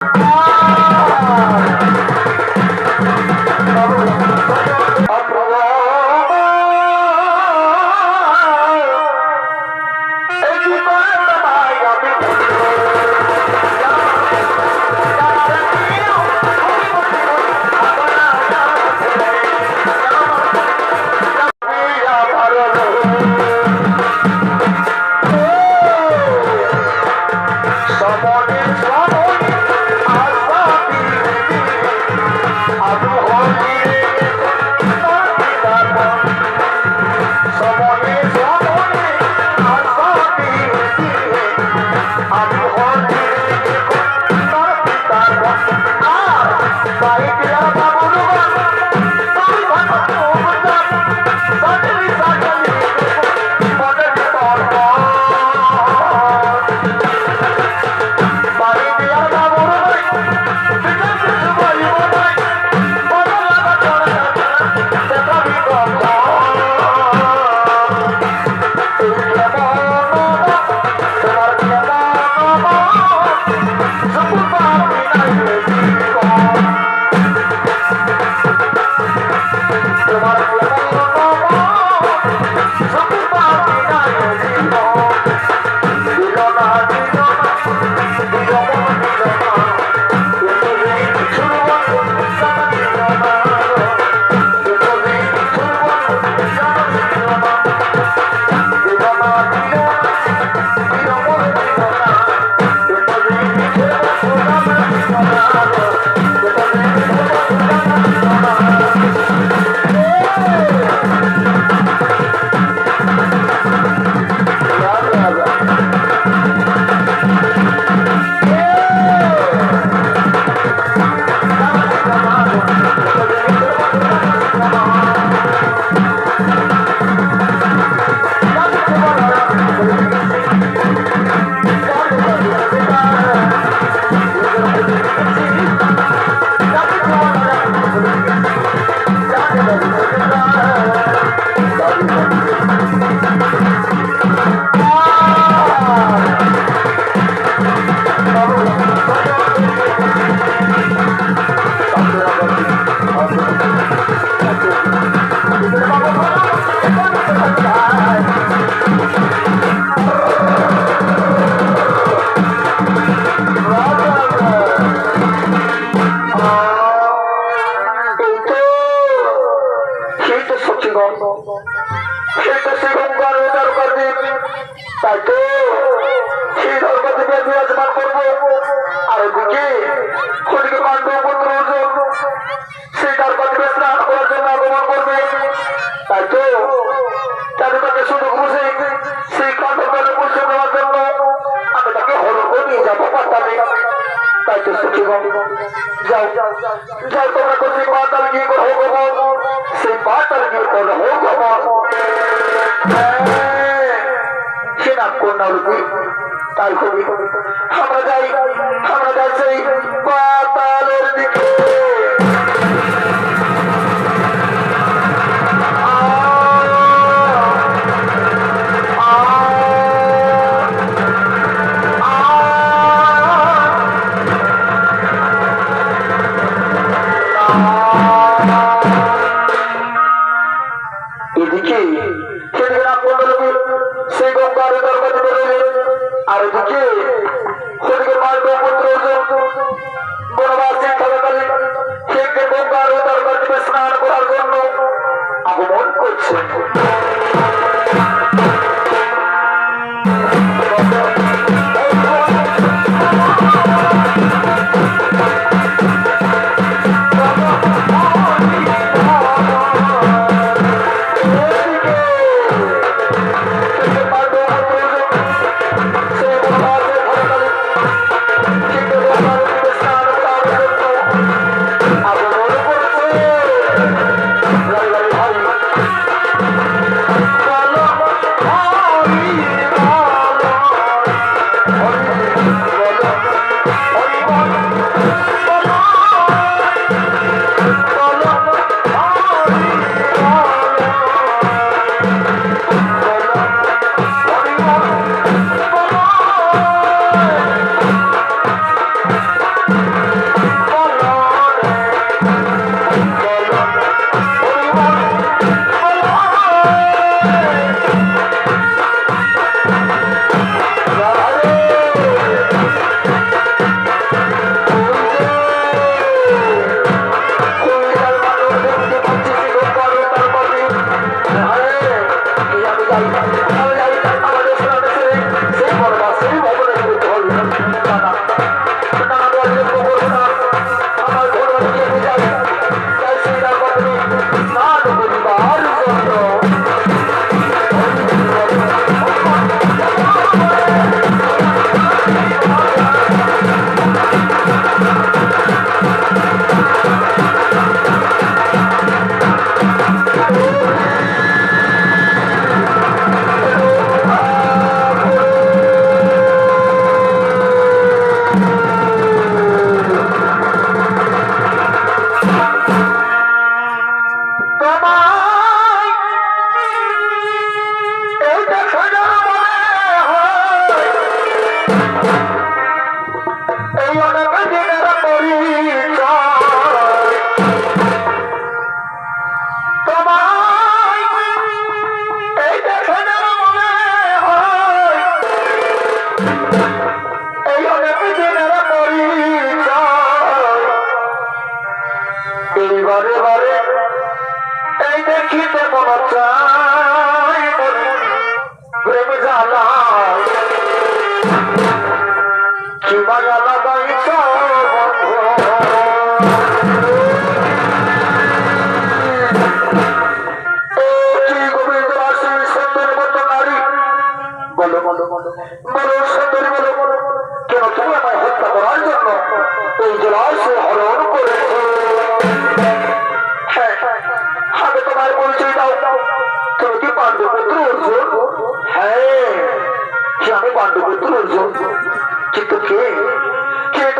Oh! তাই তো সেই দরকার থেকে বিরাজমান করব আর বুঝি খড়িকে কাণ্ড পুত্র অর্জুন সেই দরকার থেকে স্নান করার জন্য আগমন করবে তাই তো তাদের তাকে শুধু খুশি সেই কাণ্ড করে পুষে দেওয়ার জন্য আমি তাকে হরক নিয়ে যাব পাতালে তাই তো সুখীগণ যাও যাও তোমরা তো সেই পাতাল গিয়ে করে হোক সেই পাতাল গিয়ে করে হোক তাই কবি আমরা যাই আমরা সেই দিকে। এদিকে আর ওদিকে খোদকে মারবে পুত্র বনবাসী থাকাকালীন সেই গঙ্গার উদার স্নান করার জন্য। আগমন করছে।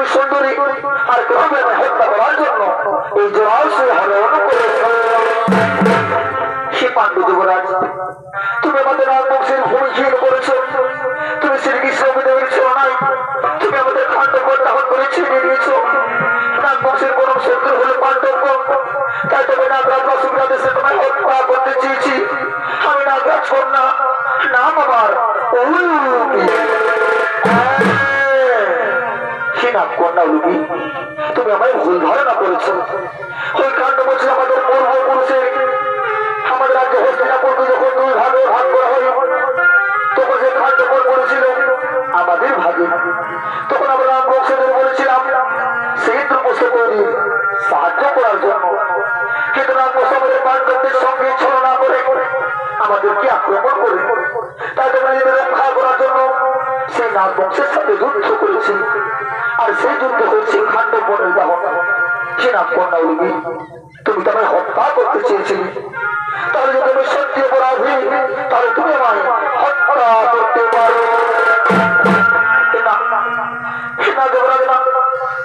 তুমি সুন্দরী আর তুমি হত্যা করার জন্য এই করেছ। সে পাণ্ডু যুবরাজ, তুমি আমাদের ভূমিহীন তুমি তুমি আমাদের খান্ডব দহন করে ছিনিয়ে কোন শত্রু পাণ্ডব। তাই তুমি নাগরাজ বা সুবিধাদেশে তোমায় হত্যা করতে চেয়েছি। আমি নাগরাজ কন্যা, নাম আমার উলুপি নাম কন্যা তুমি আমায় ভুল ধারণা করেছ ওই কাণ্ড বলছে আমাদের পূর্বপুরুষের সাথে যুদ্ধ করেছি। আর সেই যুদ্ধ হচ্ছে খান্ডপনের দাহন সে নাম কন্যা উলুবি তুমি তাকে হত্যা করতে চেয়েছিলে। তাহলে যদি আমি সত্যি অপরাধী, তাহলে তুমি আমায় হত্যা করতে পারো।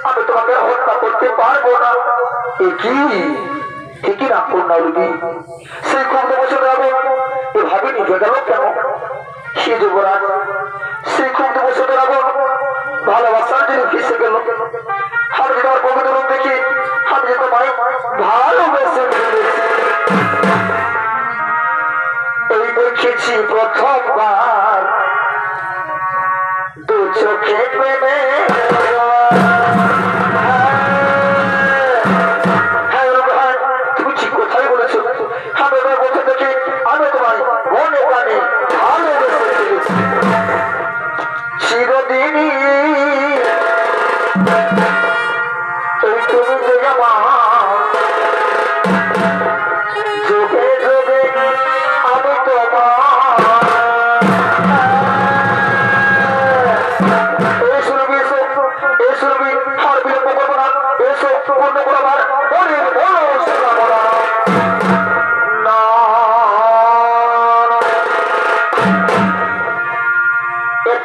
আমি তোমাকে হত্যা করতে পারব না। এ কি? ঠিকই না কন্যা রুবি সেই খুব বছর এভাবে নিজে গেল কেন? সে যুবরাজ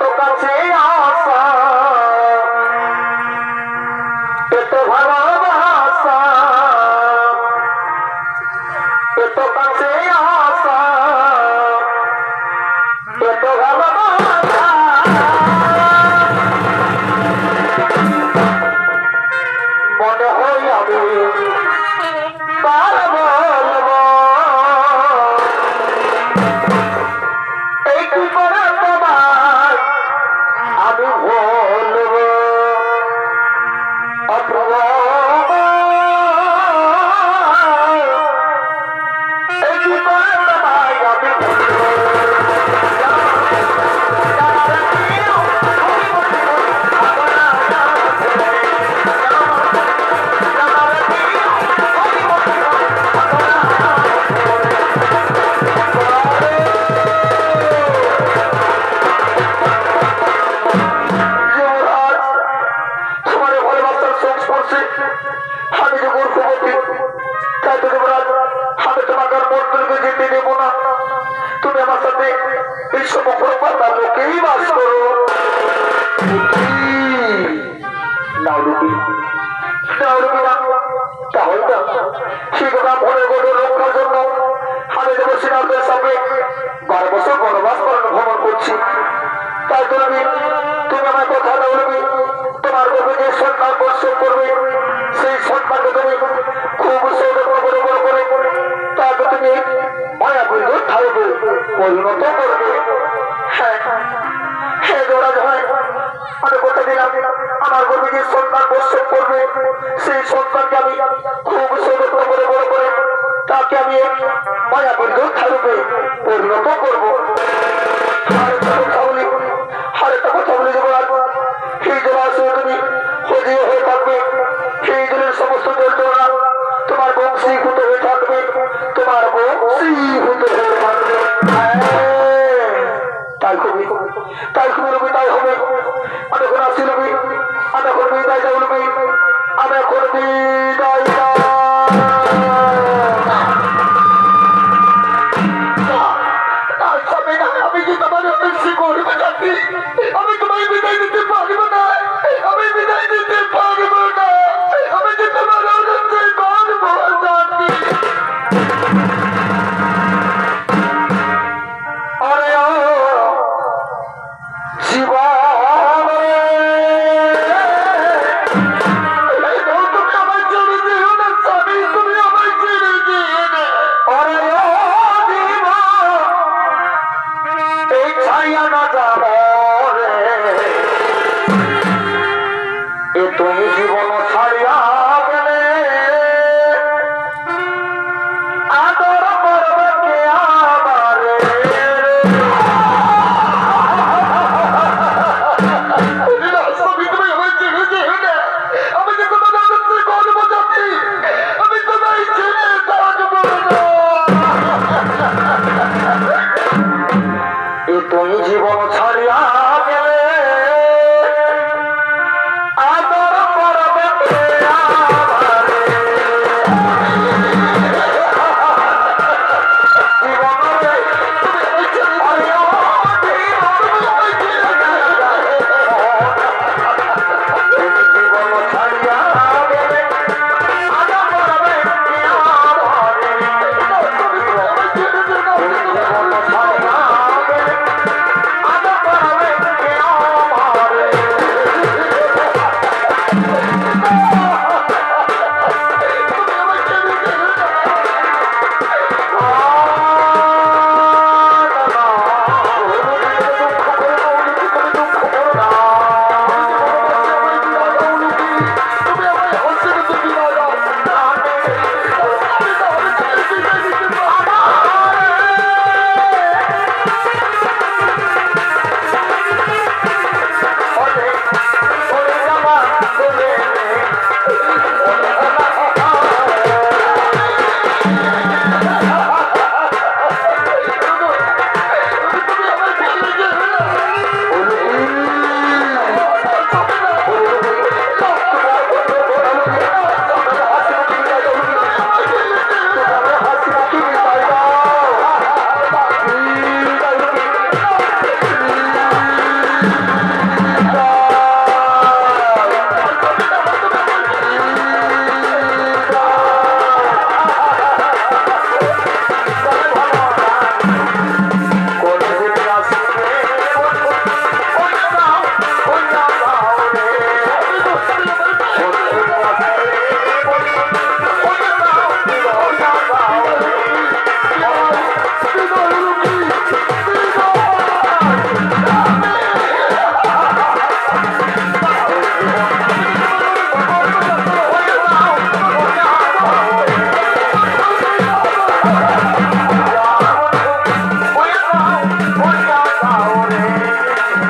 এত কাছে আসা। এত ভালোবাসা। এত কাছে আসা তাই তো আমার কথা নাউরুবি তোমার গর্বে যে সন্তান প্রসব করবে সেই সন্তানকে তুমি খুব সৌরভ করে তাকে তুমি মায়া বৈধ থাকবে পরিণত করবে সন্তানকে আমি খুব সৌরভ করে বড় করে তাকে আমি মায়া বৈধ থাকবে পরিণত করব।